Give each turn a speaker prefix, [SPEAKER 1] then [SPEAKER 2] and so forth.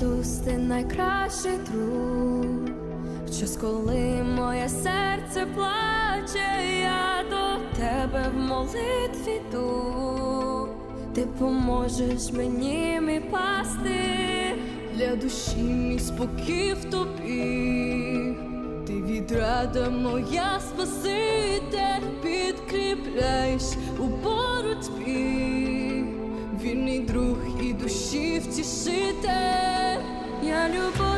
[SPEAKER 1] Ісус, ти найкращий друг. Час, коли моє серце плаче, я до тебе в молитві йду. Ти поможеш мені, мій пастир.
[SPEAKER 2] Для душі мій спокій в тобі, ти відрада моя спаситель, підкріпляєш у боротьбі, вільний друг і душі втішитель.
[SPEAKER 1] Я любов